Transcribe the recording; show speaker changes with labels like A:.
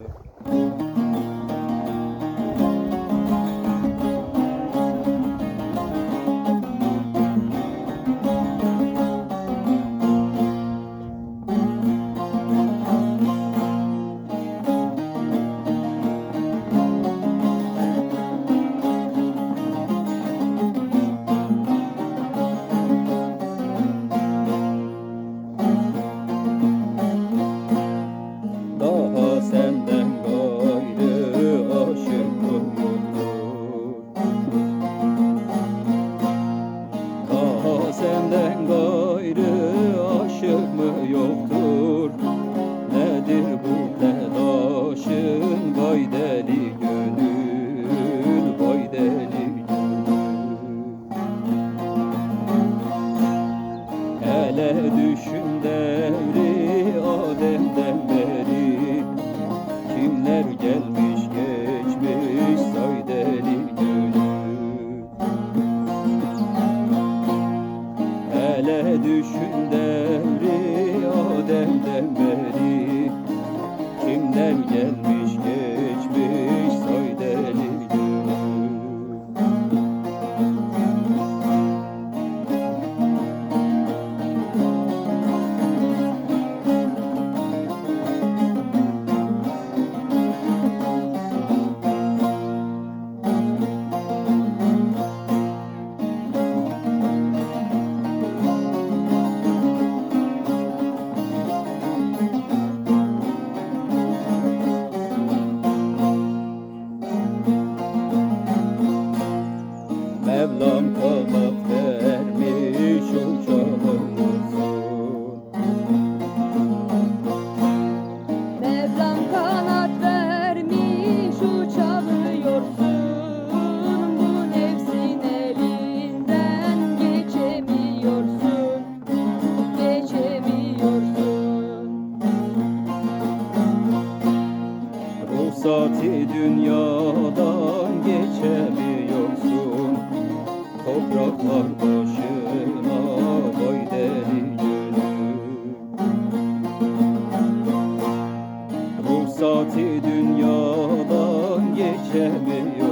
A: thank you Hele düşün devri Adem'den beri Kimler gelmiş geçmiş say deli Hele düşün Ruhsati dünyadan geçemiyorsun. Topraklar başına vay deli gönül. Ruhsati dünyadan geçemiyorsun